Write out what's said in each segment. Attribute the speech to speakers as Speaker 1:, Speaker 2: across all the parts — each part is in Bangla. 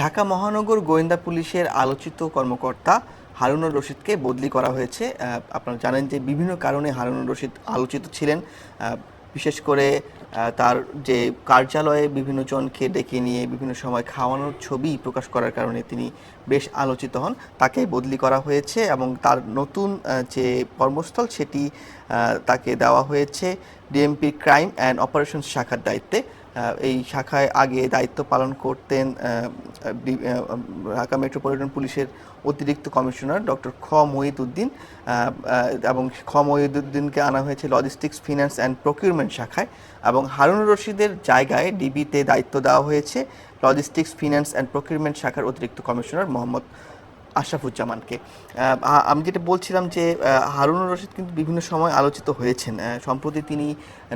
Speaker 1: ঢাকা মহানগর গোয়েন্দা পুলিশের আলোচিত কর্মকর্তা হারুনুর রশিদকে বদলি করা হয়েছে। আপনারা জানেন যে বিভিন্ন কারণে হারুনুর রশিদ আলোচিত ছিলেন। বিশেষ করে তার যে কার্যালয়ে বিভিন্ন জনকে ডেকে নিয়ে বিভিন্ন সময় খাওয়ানোর ছবি প্রকাশ করার কারণে তিনি বেশ আলোচিত হন। তাকে বদলি করা হয়েছে এবং তার নতুন যে কর্মস্থল সেটি তাকে দেওয়া হয়েছে ডিএমপি ক্রাইম অ্যান্ড অপারেশন শাখার দায়িত্বে। এই শাখায় আগে দায়িত্ব পালন করতেন ঢাকা মেট্রোপলিটন পুলিশের অতিরিক্ত কমিশনার ডক্টর খ মহিদুদ্দিন এবং খ মহিদুদ্দিনকে আনা হয়েছে লজিস্টিক্স, ফিনান্স অ্যান্ড প্রকিউরমেন্ট শাখায়, এবং হারুনুর রশিদের জায়গায় ডিবিতে দায়িত্ব দেওয়া হয়েছে লজিস্টিক্স, ফিনান্স অ্যান্ড প্রকিউরমেন্ট শাখার অতিরিক্ত কমিশনার মোহাম্মদ আশরাফুজ্জামানকে। আমি যেটা বলছিলাম যে হারুনুর রশিদ কিন্তু বিভিন্ন সময় আলোচিত হয়েছেন। সম্প্রতি তিনি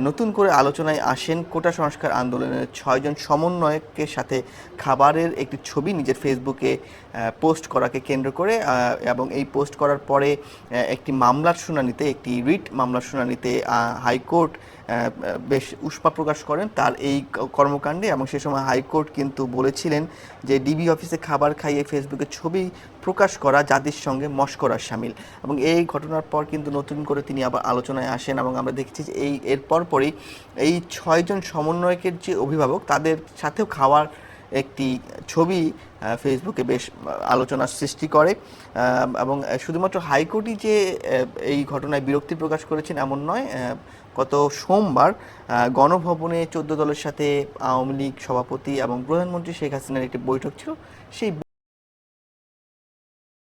Speaker 1: নতুন করে আলোচনায় আসেন কোটা সংস্কার আন্দোলনের ছয়জন সমন্বয়কের সাথে খাবারের একটি ছবি নিজের ফেসবুকে পোস্ট করাকে কেন্দ্র করে এবং এই পোস্ট করার পরে একটি মামলার শুনানিতে, একটি রিট মামলার শুনানিতে হাইকোর্ট বেশ উষ্পা প্রকাশ করেন। তার এই কর্মকাণ্ডে এবং সে সময় হাইকোর্ট কিন্তু বলেছিলেন যে ডিবি অফিসে খাবার খাইয়ে ফেসবুকে ছবি প্রকাশ করা জাতির সঙ্গে মস্করার সামিল। এবং এই ঘটনার পর কিন্তু নতুন করে তিনি আবার আলোচনায় আসেন এবং আমরা দেখেছি যে এই এর পরপরই এই ছয়জন সমন্বয়কের যে অভিভাবক, তাদের সাথেও খাওয়ার একটি ছবি ফেসবুকে বেশ আলোচনার সৃষ্টি করে এবং শুধুমাত্র হাইকোর্টই যে এই ঘটনায় বিরক্তি প্রকাশ করেছেন এমন নয় গত সোমবার গণভবনে চোদ্দ দলের সাথে আওয়ামী লীগ সভাপতি এবং প্রধানমন্ত্রী শেখ হাসিনার একটি বৈঠক ছিল, সেই